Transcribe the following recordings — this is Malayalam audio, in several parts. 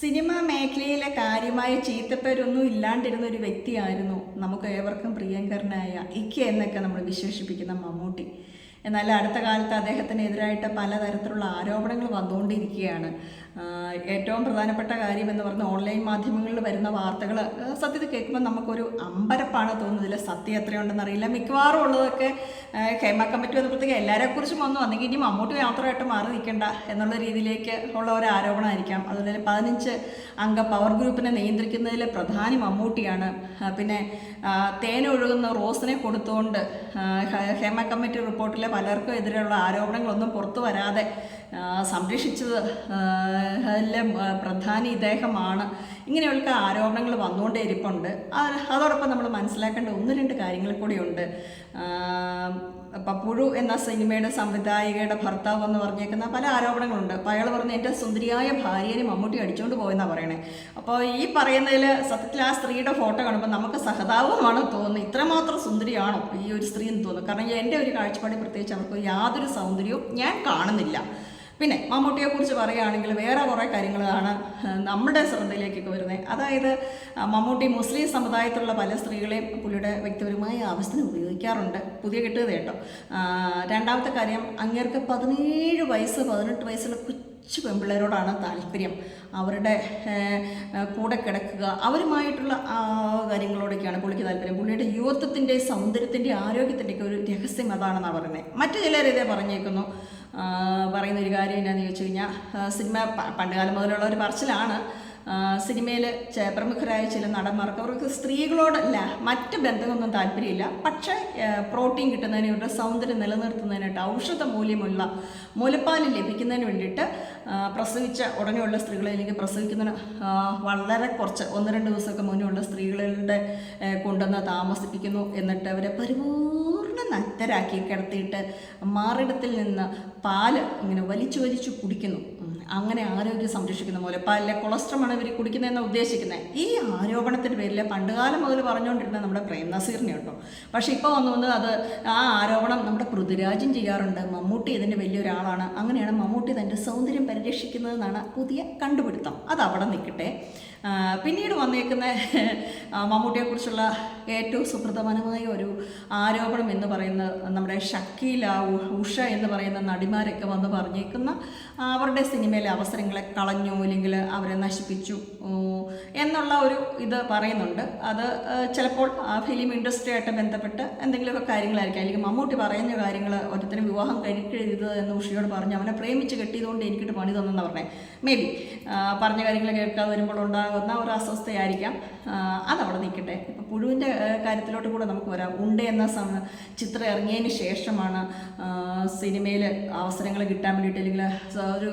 സിനിമാ മേഖലയിലെ കാര്യമായ ചീത്തപ്പേരൊന്നും ഇല്ലാണ്ടിരുന്ന ഒരു വ്യക്തിയായിരുന്നു നമുക്ക് ഏവർക്കും പ്രിയങ്കരനായ ഇക്ക എന്നൊക്കെ നമ്മൾ വിശേഷിപ്പിക്കുന്ന മമ്മൂട്ടി. എന്നാൽ അടുത്ത കാലത്ത് അദ്ദേഹത്തിനെതിരായിട്ട് പലതരത്തിലുള്ള ആരോപണങ്ങൾ വന്നുകൊണ്ടിരിക്കുകയാണ്. ഏറ്റവും പ്രധാനപ്പെട്ട കാര്യം എന്ന് പറഞ്ഞാൽ ഓൺലൈൻ മാധ്യമങ്ങളിൽ വരുന്ന വാർത്തകൾ സത്യത്തിൽ കേൾക്കുമ്പോൾ നമുക്കൊരു അമ്പരപ്പാണ് തോന്നുന്നത്. ഇതിൽ സത്യം എത്രയുണ്ടെന്ന് അറിയില്ല. മിക്കവാറും ഉള്ളതൊക്കെ ഹേമ കമ്മിറ്റി എല്ലാവരെ കുറിച്ചും വന്നു. വന്നെങ്കിൽ ഇനി മമ്മൂട്ടി മാത്രമായിട്ട് മാറി നിൽക്കേണ്ട എന്നുള്ള രീതിയിലേക്ക് ഉള്ള ഒരു ആരോപണമായിരിക്കാം. അതുപോലെ പതിനഞ്ച് അംഗ പവർ ഗ്രൂപ്പിനെ നിയന്ത്രിക്കുന്നതിൽ പ്രധാനി മമ്മൂട്ടിയാണ്. പിന്നെ തേനൊഴുകുന്ന റോസിനെ കൊടുത്തുകൊണ്ട് ഹേമ കമ്മിറ്റി റിപ്പോർട്ടിലെ പലർക്കും എതിരെയുള്ള ആരോപണങ്ങളൊന്നും പുറത്തു വരാതെ സംരക്ഷിച്ചത് പ്രധാനി ഇദ്ദേഹമാണ്. ഇങ്ങനെയുള്ള ആരോപണങ്ങൾ വന്നുകൊണ്ടേ ഇരിപ്പുണ്ട്. അതോടൊപ്പം നമ്മൾ മനസ്സിലാക്കേണ്ട ഒന്ന് രണ്ട് കാര്യങ്ങൾ കൂടിയുണ്ട് പപ്പുഴു എന്ന സിനിമയുടെ സംവിധായികയുടെ ഭർത്താവ് എന്ന് പറഞ്ഞേക്കുന്ന പല ആരോപണങ്ങളുണ്ട്. അപ്പോൾ അയാൾ പറഞ്ഞ എന്റെ സുന്ദരിയായ ഭാര്യനെ മമ്മൂട്ടി അടിച്ചുകൊണ്ട് പോയെന്നാണ് പറയണേ. അപ്പോൾ ഈ പറയുന്നതിൽ സത്യത്തിൽ ആ സ്ത്രീയുടെ ഫോട്ടോ കാണുമ്പോൾ നമുക്ക് സഹതാപമാണ് തോന്നുന്നത്. ഇത്രമാത്രം സുന്ദരിയാണോ ഈ ഒരു സ്ത്രീ എന്ന് തോന്നുന്നു. കാരണം എന്റെ ഒരു കാഴ്ചപ്പാടിൽ പ്രത്യേകിച്ച് അവർക്ക് യാതൊരു സൗന്ദര്യവും ഞാൻ കാണുന്നില്ല. പിന്നെ മമ്മൂട്ടിയെ കുറിച്ച് പറയുകയാണെങ്കിൽ വേറെ കുറേ കാര്യങ്ങളാണ് നമ്മുടെ ശ്രദ്ധയിലേക്കൊക്കെ വരുന്നത്. അതായത് മമ്മൂട്ടി മുസ്ലിം സമുദായത്തിലുള്ള പല സ്ത്രീകളെയും പുള്ളിയുടെ വ്യക്തിപരമായ ആവശ്യത്തിന് ഉപയോഗിക്കാറുണ്ട്. പുതിയ കിട്ടുക കേട്ടോ. രണ്ടാമത്തെ കാര്യം അങ്ങേർക്ക് പതിനേഴ് വയസ്സ് പതിനെട്ട് വയസ്സുള്ള കൊച്ചു പെൺപിള്ളേരോടാണ് താല്പര്യം. അവരുടെ കൂടെ കിടക്കുക അവരുമായിട്ടുള്ള കാര്യങ്ങളോടൊക്കെയാണ് പുള്ളിക്ക് താല്പര്യം. പുള്ളിയുടെ യുവത്വത്തിന്റെ സൗന്ദര്യത്തിന്റെ ആരോഗ്യത്തിന്റെയൊക്കെ ഒരു രഹസ്യം അതാണെന്നാണ് പറയുന്നത്. മറ്റു ചിലർ ഇതേ പറഞ്ഞേക്കുന്നു. പറയുന്ന ഒരു കാര്യം എന്നാന്ന് ചോദിച്ചു കഴിഞ്ഞാൽ സിനിമ പണ്ടുകാലം മുതലുള്ള ഒരു പറച്ചിലാണ് സിനിമയിൽ പ്രമുഖരായ ചില നടന്മാർക്ക് അവർക്ക് സ്ത്രീകളോടല്ല മറ്റ് ബന്ധങ്ങളൊന്നും താല്പര്യമില്ല. പക്ഷേ പ്രോട്ടീൻ കിട്ടുന്നതിന് ഇവരുടെ സൗന്ദര്യം നിലനിർത്തുന്നതിനായിട്ട് ഔഷധ മൂല്യമുള്ള മുലപ്പാൽ ലഭിക്കുന്നതിന് വേണ്ടിയിട്ട് പ്രസവിച്ച ഉടനെയുള്ള സ്ത്രീകളെ അല്ലെങ്കിൽ പ്രസവിക്കുന്നതിന് വളരെ കുറച്ച് ഒന്ന് രണ്ട് ദിവസമൊക്കെ മുന്നേ ഉള്ള സ്ത്രീകളുടെ കൊണ്ടുവന്ന് താമസിപ്പിക്കുന്നു എന്നിട്ട് അവരെ പരിപൂർണ നഗ്നരാക്കി കിടത്തിയിട്ട് മാറിടത്തിൽ നിന്ന് പാൽ ഇങ്ങനെ വലിച്ചു വലിച്ചു കുടിക്കുന്നു. അങ്ങനെ ആരോഗ്യം സംരക്ഷിക്കുന്ന പോലെ പാലിലെ കൊളസ്ട്രോളാണ് ഇവർ കുടിക്കുന്നതെന്ന് ഉദ്ദേശിക്കുന്നത് ഈ ആരോപണത്തിന്റെ പേരിൽ പണ്ടുകാലം മുതൽ പറഞ്ഞുകൊണ്ടിരുന്ന നമ്മുടെ പ്രേം നസീറിനെ കേട്ടോ. പക്ഷേ ഇപ്പോൾ വന്നു വന്ന് അത് ആ ആരോപണം നമ്മുടെ പൃഥ്വിരാജും ചെയ്യാറുണ്ട്. മമ്മൂട്ടി ഇതിന്റെ വലിയൊരാളാണ്. അങ്ങനെയാണ് മമ്മൂട്ടി തന്റെ സൗന്ദര്യം പരിരക്ഷിക്കുന്നതെന്നാണ് പുതിയ കണ്ടുപിടുത്തം. അത് അവിടെ നിൽക്കട്ടെ പിന്നീട് വന്നേക്കുന്ന മമ്മൂട്ടിയെക്കുറിച്ചുള്ള ഏറ്റവും സുപ്രധാനമായ ഒരു ആരോപണം എന്ന് പറയുന്ന നമ്മുടെ ഷക്കീല ഉഷ എന്ന് പറയുന്ന നടിമാരൊക്കെ വന്ന് പറഞ്ഞേക്കുന്ന അവരുടെ സിനിമയിലെ അവസരങ്ങളെ കളഞ്ഞു അല്ലെങ്കിൽ അവരെ നശിപ്പിച്ചു എന്നുള്ള ഒരു ഇത് പറയുന്നുണ്ട്. അത് ചിലപ്പോൾ ആ ഫിലിം ഇൻഡസ്ട്രിയായിട്ട് ബന്ധപ്പെട്ട് എന്തെങ്കിലുമൊക്കെ കാര്യങ്ങളായിരിക്കും. അല്ലെങ്കിൽ മമ്മൂട്ടി പറയുന്ന കാര്യങ്ങൾ ഒറ്റത്തിന് വിവാഹം കഴിക്കരുത് എന്ന് ഉഷയോട് പറഞ്ഞു അവനെ പ്രേമിച്ച് കെട്ടിയതുകൊണ്ട് എനിക്കിട്ട് പണി തന്നെന്ന് പറഞ്ഞേ. മേ ബി പറഞ്ഞ കാര്യങ്ങൾ കേൾക്കാതെ വരുമ്പോൾ ഉണ്ടാകുന്ന ഒരു അസ്വസ്ഥയായിരിക്കാം. അതവിടെ നിൽക്കട്ടെ. ഇപ്പോൾ പുഴുവിന്റെ കാര്യത്തിലോട്ട് കൂടെ നമുക്ക് വരാം. ഉണ്ട് എന്ന ചിത്രം ഇറങ്ങിയതിന് ശേഷമാണ് സിനിമയിൽ അവസരങ്ങൾ കിട്ടാൻ വേണ്ടിയിട്ട് അല്ലെങ്കിൽ ഒരു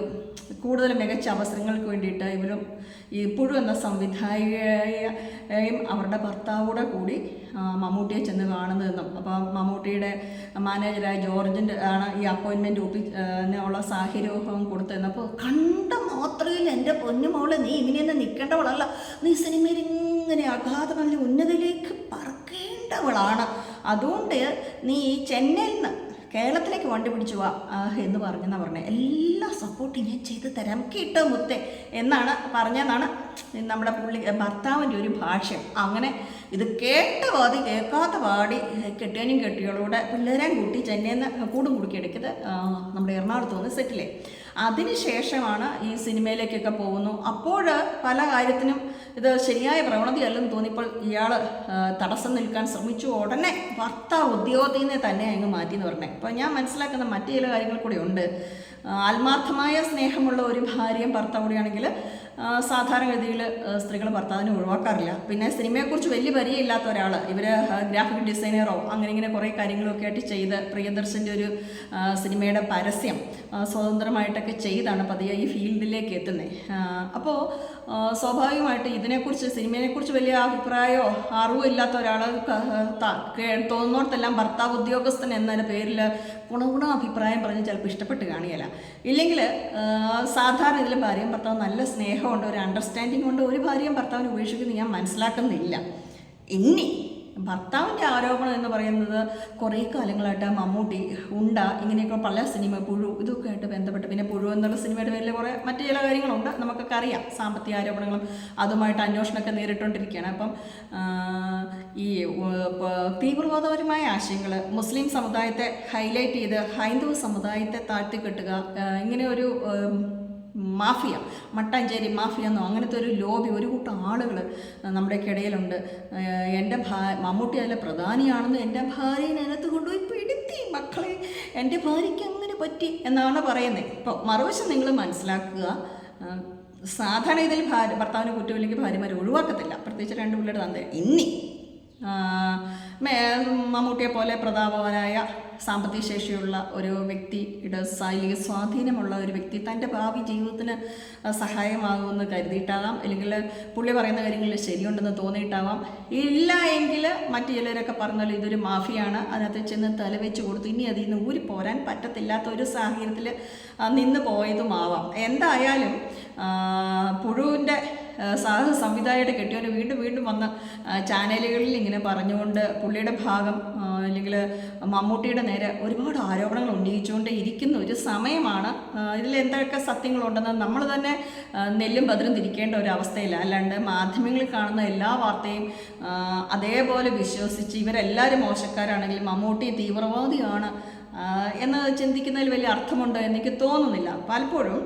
കൂടുതൽ മികച്ച അവസരങ്ങൾക്ക് വേണ്ടിയിട്ട് ഇവരും ഈ പുഴു എന്ന സംവിധായികയും അവരുടെ ഭർത്താവൂടെ കൂടി മമ്മൂട്ടിയെ ചെന്ന് കാണുന്നതെന്നും അപ്പോൾ മമ്മൂട്ടിയുടെ മാനേജറായ ജോർജിന്റെ ആണ് ഈ അപ്പോയിൻമെന്റ് ഒപ്പിനുള്ള സാഹചര്യവും കൊടുത്തതെന്ന് അപ്പോൾ കണ്ട മാത്രയിൽ എന്റെ പൊന്നുമോളെ നീ ഇങ്ങനെയൊന്നും നിൽക്കേണ്ടവളല്ല. നീ സിനിമയിൽ ഇങ്ങനെ അഗാധമല്ല ഉന്നതിയിലേക്ക് പറക്കേണ്ടവളാണ് അതുകൊണ്ട് നീ ഈ ചെന്നൈയിൽ നിന്ന് കേരളത്തിലേക്ക് വണ്ടി പിടിച്ചു വാ. എന്ന് പറഞ്ഞെന്നാണ് പറഞ്ഞത് എല്ലാ സപ്പോർട്ടും ഞാൻ ചെയ്ത് തരാം. കേട്ടോ മുത്തേ എന്നാണ് പറഞ്ഞതെന്നാണ് നമ്മുടെ പുള്ളി ഭർത്താവിന്റെ ഒരു ഭാഷ്യം. അങ്ങനെ ഇത് കേട്ട പാതി കേൾക്കാത്ത പാടി കെട്ടിയനും കെട്ടിയോളൂടെ പിള്ളേരെയും കൂട്ടി ചെന്നൈന്ന് നിന്ന് കൂടും കുടുക്കിയെടുക്കത് നമ്മുടെ എറണാകുളത്ത് വന്ന് സെറ്റിലേ അതിനുശേഷമാണ് ഈ സിനിമയിലേക്കൊക്കെ പോകുന്നു. അപ്പോൾ പല കാര്യത്തിനും ഇത് ശരിയായ പ്രവണതയല്ലെന്ന് തോന്നിയപ്പോൾ ഇയാൾ തടസ്സം നിൽക്കാൻ ശ്രമിച്ചു. ഉടനെ ഭർത്താവ് ഉദ്യോഗത്തിൽ നിന്ന് തന്നെ അങ്ങ് മാറ്റി എന്ന് പറഞ്ഞേ. അപ്പോൾ ഞാൻ മനസ്സിലാക്കുന്ന മറ്റു ചില കാര്യങ്ങൾ കൂടി ഉണ്ട്. ആത്മാർത്ഥമായ സ്നേഹമുള്ള ഒരു ഭാര്യയും ഭർത്താവ് കൂടിയാണെങ്കിൽ സാധാരണഗതിയിൽ സ്ത്രീകൾ ഭർത്താവിനെ ഒഴിവാക്കാറില്ല. പിന്നെ സിനിമയെക്കുറിച്ച് വലിയ പരിചയമില്ലാത്ത ഒരാൾ ഇവർ ഗ്രാഫിക് ഡിസൈനറോ അങ്ങനെ ഇങ്ങനെ കുറേ കാര്യങ്ങളൊക്കെ ആയിട്ട് ചെയ്ത് പ്രിയദർശന്റെ ഒരു സിനിമയുടെ പരസ്യം സ്വതന്ത്രമായിട്ടൊക്കെ ചെയ്താണ് പതിയെ ഈ ഫീൽഡിലേക്ക് എത്തുന്നത്. അപ്പോൾ സ്വാഭാവികമായിട്ട് ഇതിനെക്കുറിച്ച് സിനിമയെക്കുറിച്ച് വലിയ അഭിപ്രായമോ അറിവോ ഇല്ലാത്ത ഒരാൾ തോന്നുന്നിടത്തെല്ലാം ഭർത്താവ് ഉദ്യോഗസ്ഥൻ എന്നതിന്റെ പേരിൽ ഗുണഗുണ അഭിപ്രായം പറഞ്ഞ് ചിലപ്പോൾ ഇഷ്ടപ്പെട്ട് കാണിയല്ല. ഇല്ലെങ്കിൽ സാധാരണ ഇതിൽ ഭാര്യയും ഭർത്താവ് നല്ല സ്നേഹമുണ്ട് ഒരു അണ്ടർസ്റ്റാൻഡിംഗ് കൊണ്ട് ഒരു ഭാര്യയും ഭർത്താവിനെ ഉപേക്ഷിക്കുന്നത് ഞാൻ മനസ്സിലാക്കുന്നില്ല. ഇനി ഭർത്താവിന്റെ ആരോപണം എന്ന് പറയുന്നത് കുറേ കാലങ്ങളായിട്ട് മമ്മൂട്ടി ഉണ്ട ഇങ്ങനെയൊക്കെ പല സിനിമ പുഴു ഇതൊക്കെ ആയിട്ട് ബന്ധപ്പെട്ട്. പിന്നെ പുഴു എന്നുള്ള സിനിമയുടെ പേരിൽ കുറേ മറ്റു ചില കാര്യങ്ങളുണ്ട്. നമുക്കൊക്കെ അറിയാം സാമ്പത്തിക ആരോപണങ്ങളും അതുമായിട്ട് അന്വേഷണമൊക്കെ നേരിട്ടുകൊണ്ടിരിക്കുകയാണ് അപ്പം ഈ തീവ്രവാദപരമായ ആശയങ്ങൾ മുസ്ലിം സമുദായത്തെ ഹൈലൈറ്റ് ചെയ്ത് ഹൈന്ദവ സമുദായത്തെ താഴ്ത്തിക്കെട്ടുക ഇങ്ങനെ ഒരു മാഫിയ മട്ടാഞ്ചേരി മാഫിയ എന്നോ അങ്ങനത്തെ ഒരു ലോബി ഒരു കൂട്ടം ആളുകൾ നമ്മുടെ ഇടയിലുണ്ട് എന്റെ ഭാ മമ്മൂട്ടി അതിലെ പ്രധാനിയാണെന്ന് എന്റെ ഭാര്യനെ അതിനകത്ത് കൊണ്ടുപോയി പിടുത്തി മക്കളെ എന്റെ ഭാര്യയ്ക്ക് അങ്ങനെ പറ്റി എന്നാണ് പറയുന്നത് ഇപ്പോൾ മറുവശം നിങ്ങൾ മനസ്സിലാക്കുക സാധാരണ ഇതിൽ ഭാര്യ ഭർത്താവിന് കുറ്റമില്ലെങ്കിൽ ഭാര്യമാർ ഒഴിവാക്കത്തില്ല. പ്രത്യേകിച്ച് രണ്ട് പിള്ളേർ തന്നെ മേ- മമ്മൂട്ടിയെ പോലെ പ്രതാപവാനായ സാമ്പത്തിക ശേഷിയുള്ള ഒരു വ്യക്തിയുടെ ശൈലിക സ്വാധീനമുള്ള ഒരു വ്യക്തി തന്റെ ഭാവി ജീവിതത്തിന് സഹായമാകുമെന്ന് കരുതിയിട്ടാവാം. അല്ലെങ്കിൽ പുള്ളി പറയുന്ന കാര്യങ്ങളിൽ ശരിയുണ്ടെന്ന് തോന്നിയിട്ടാവാം. ഇല്ല എങ്കിൽ മറ്റു ചിലരൊക്കെ പറഞ്ഞാൽ ഇതൊരു മാഫിയാണ്. അതിനകത്ത് ചെന്ന് തലവെച്ച് കൊടുത്തു ഇനി അതിൽ നിന്ന് ഊരി പോരാൻ പറ്റത്തില്ലാത്ത ഒരു സാഹചര്യത്തിൽ നിന്ന് പോയതുമാവാം. എന്തായാലും പുഴുവിന്റെ സാഹ സംവിധായകരുടെ കെട്ടിയവന് വീണ്ടും വീണ്ടും വന്ന് ചാനലുകളിൽ ഇങ്ങനെ പറഞ്ഞുകൊണ്ട് പുള്ളിയുടെ ഭാഗം അല്ലെങ്കിൽ മമ്മൂട്ടിയുടെ നേരെ ഒരുപാട് ആരോപണങ്ങൾ ഉന്നയിച്ചുകൊണ്ട് ഇരിക്കുന്ന ഒരു സമയമാണ്. ഇതിൽ എന്തൊക്കെ സത്യങ്ങളുണ്ടെന്ന് നമ്മൾ തന്നെ നെല്ലും ബദലും തിരിക്കേണ്ട ഒരു അവസ്ഥയില്ല. അല്ലാണ്ട് മാധ്യമങ്ങളിൽ കാണുന്ന എല്ലാ വാർത്തയും അതേപോലെ വിശ്വസിച്ച് ഇവരെല്ലാവരും മോശക്കാരാണെങ്കിൽ മമ്മൂട്ടി തീവ്രവാദിയാണ് എന്ന് ചിന്തിക്കുന്നതിൽ വലിയ അർത്ഥമുണ്ട് എനിക്ക് തോന്നുന്നില്ല. പലപ്പോഴും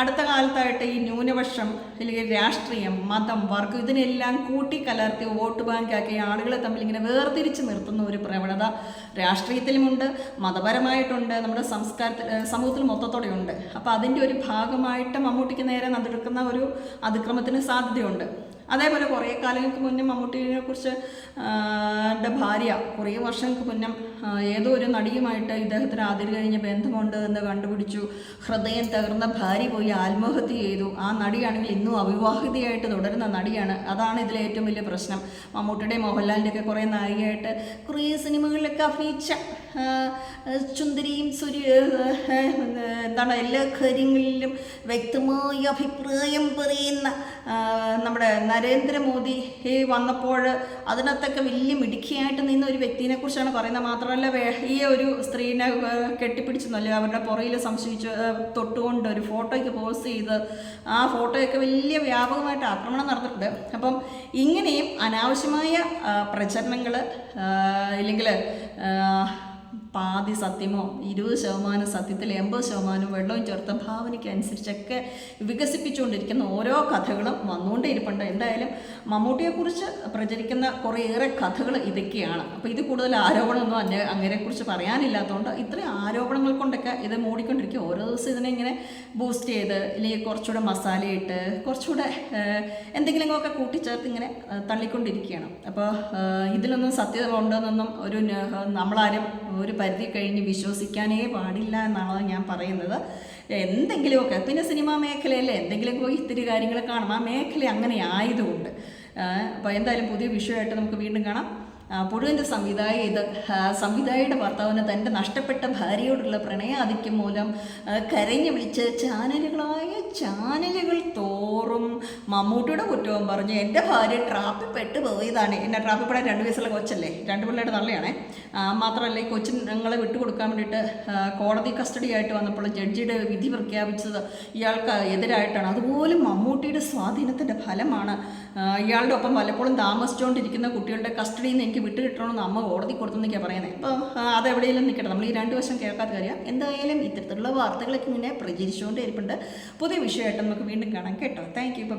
അടുത്ത കാലത്തായിട്ട് ഈ ന്യൂനപക്ഷം അല്ലെങ്കിൽ രാഷ്ട്രീയം മതം വർഗം ഇതിനെല്ലാം കൂട്ടിക്കലർത്തി വോട്ട് ബാങ്കാക്കി ആളുകളെ തമ്മിൽ ഇങ്ങനെ വേർതിരിച്ച് നിർത്തുന്ന ഒരു പ്രവണത രാഷ്ട്രീയത്തിലുമുണ്ട് മതപരമായിട്ടുണ്ട് നമ്മുടെ സംസ്കാരത്തിൽ സമൂഹത്തിൽ മൊത്തത്തോടെയുണ്ട്. അപ്പോൾ അതിന്റെ ഒരു ഭാഗമായിട്ട് മമ്മൂട്ടിക്ക് നേരെ നടക്കുന്ന ഒരു അതിക്രമത്തിന് സാധ്യതയുണ്ട്. അതേപോലെ കുറേ കാലങ്ങൾക്ക് മുന്നേ മമ്മൂട്ടിയെ കുറിച്ച് ഭാര്യ കുറേ വർഷങ്ങൾക്ക് മുന്നേ ഏതോ ഒരു നടിയുമായിട്ട് ഇദ്ദേഹത്തിന് ആദ്യം കഴിഞ്ഞ ബന്ധമുണ്ട് എന്ന് കണ്ടുപിടിച്ചു. ഹൃദയം തകർന്ന ഭാര്യ പോയി ആത്മഹത്യ ചെയ്തു. ആ നടിയാണെങ്കിൽ ഇന്നും അവിവാഹിതയായിട്ട് തുടരുന്ന നടിയാണ്. അതാണ് ഇതിലെ ഏറ്റവും വലിയ പ്രശ്നം. മമ്മൂട്ടിയുടെ മോഹൻലാലിന്റെയൊക്കെ കുറേ നായികയായിട്ട് കുറേ സിനിമകളിലൊക്കെ അഭിനയിച്ച ചുന്ദരിയും സുരി എന്താണ് എല്ലാ കാര്യങ്ങളിലും വ്യക്തമായ അഭിപ്രായം പറയുന്ന നമ്മുടെ നരേന്ദ്രമോദി ഈ വന്നപ്പോൾ അതിനകത്തൊക്കെ വലിയ മിടുക്കിയായിട്ട് നിന്ന ഒരു വ്യക്തിനെ കുറിച്ചാണ് പറയുന്നത്. മാത്രമല്ല ഈ ഒരു സ്ത്രീനെ കെട്ടിപ്പിടിച്ചെന്നല്ലേ അവരുടെ പുറയിൽ സംശയിച്ച് തൊട്ടുകൊണ്ട് ഒരു ഫോട്ടോയ്ക്ക് പോസ്റ്റ് ചെയ്ത് ആ ഫോട്ടോയൊക്കെ വലിയ വ്യാപകമായിട്ട് ആക്രമണം നടന്നിട്ടുണ്ട്. അപ്പം ഇങ്ങനെയും അനാവശ്യമായ പ്രചരണങ്ങൾ ഇല്ലെങ്കിൽ പാതി സത്യമോ ഇരുപത് ശതമാനം സത്യത്തിൽ എൺപത് ശതമാനം വെള്ളവും ചേർത്ത ഭാവനയ്ക്ക് അനുസരിച്ചൊക്കെ വികസിപ്പിച്ചുകൊണ്ടിരിക്കുന്ന ഓരോ കഥകളും വന്നുകൊണ്ടേ ഇരിപ്പുണ്ട് എന്തായാലും മമ്മൂട്ടിയെക്കുറിച്ച് പ്രചരിക്കുന്ന കുറേയേറെ കഥകൾ ഇതൊക്കെയാണ്. അപ്പോൾ ഇത് കൂടുതൽ ആരോപണമൊന്നും അന്നെ അങ്ങനെക്കുറിച്ച് പറയാനില്ലാത്തതുകൊണ്ട് ഇത്രയും ആരോപണങ്ങൾ കൊണ്ടൊക്കെ ഇത് മൂടിക്കൊണ്ടിരിക്കും. ഓരോ ദിവസം ഇതിനെ ഇങ്ങനെ ബൂസ്റ്റ് ചെയ്ത് അല്ലെങ്കിൽ കുറച്ചുകൂടെ മസാലയിട്ട് കുറച്ചുകൂടെ എന്തെങ്കിലുമൊക്കെ കൂട്ടിച്ചേർത്ത് ഇങ്ങനെ തള്ളിക്കൊണ്ടിരിക്കുകയാണ്. അപ്പോൾ ഇതിലൊന്നും സത്യത ഉണ്ടെന്നൊന്നും ഒരു നമ്മളാരും ഒരു പരിധി കഴിഞ്ഞ് വിശ്വസിക്കാനേ പാടില്ല എന്നാണ് ഞാൻ പറയുന്നത്. എന്തെങ്കിലുമൊക്കെ പിന്നെ സിനിമാ എന്തെങ്കിലും എന്തെങ്കിലുമൊക്കെ ഇത്തിരി കാര്യങ്ങൾ കാണും. ആ മേഖല അങ്ങനെ ആയതുകൊണ്ട് അപ്പോൾ എന്തായാലും പുതിയ വിഷയമായിട്ട് നമുക്ക് വീണ്ടും കാണാം. പുഴുവിന്റെ സംവിധായ ഇത് സംവിധായയുടെ ഭർത്താവിന് തന്റെ നഷ്ടപ്പെട്ട ഭാര്യയോടുള്ള പ്രണയാധിക്യം മൂലം കരഞ്ഞു വിളിച്ച് ചാനലുകളായ ചാനലുകൾ തോറും മമ്മൂട്ടിയുടെ കുറ്റവും പറഞ്ഞു. എന്റെ ഭാര്യ ട്രാപ്പിൽ പെട്ട് പോയതാണ് എന്നെ ട്രാപ്പിൽ പെടാൻ രണ്ട് വയസ്സുള്ള കൊച്ചല്ലേ? രണ്ട് പിള്ളേരുടെ തള്ളയാണേ. മാത്രമല്ല ഈ ഞങ്ങളെ വിട്ടുകൊടുക്കാൻ വേണ്ടിയിട്ട് കോടതി കസ്റ്റഡി ആയിട്ട് വന്നപ്പോൾ ജഡ്ജിയുടെ വിധി പ്രഖ്യാപിച്ചത് ഇയാൾക്ക് എതിരായിട്ടാണ്. അതുപോലെ മമ്മൂട്ടിയുടെ സ്വാധീനത്തിന്റെ ഫലമാണ്. ഇയാളുടെ ഒപ്പം പലപ്പോഴും താമസിച്ചുകൊണ്ടിരിക്കുന്ന കുട്ടികളുടെ കസ്റ്റഡിയിൽ നിന്ന് എനിക്ക് വിട്ടു കിട്ടണമെന്ന് അമ്മ കോടതി കൊടുത്തെന്നൊക്കെയാണ് പറയുന്നത് അപ്പോൾ അതെവിടെയെങ്കിലും നിൽക്കട്ടെ. നമ്മൾ ഈ രണ്ട് വശം കേൾക്കാത്ത കാര്യം എന്തായാലും ഇത്തരത്തിലുള്ള വാർത്തകളൊക്കെ ഇങ്ങനെ പ്രചരിച്ചുകൊണ്ടേ ഇരിപ്പുണ്ട് പുതിയ വിഷയമായിട്ട് നമുക്ക് വീണ്ടും കാണാം കേട്ടോ. Thank you by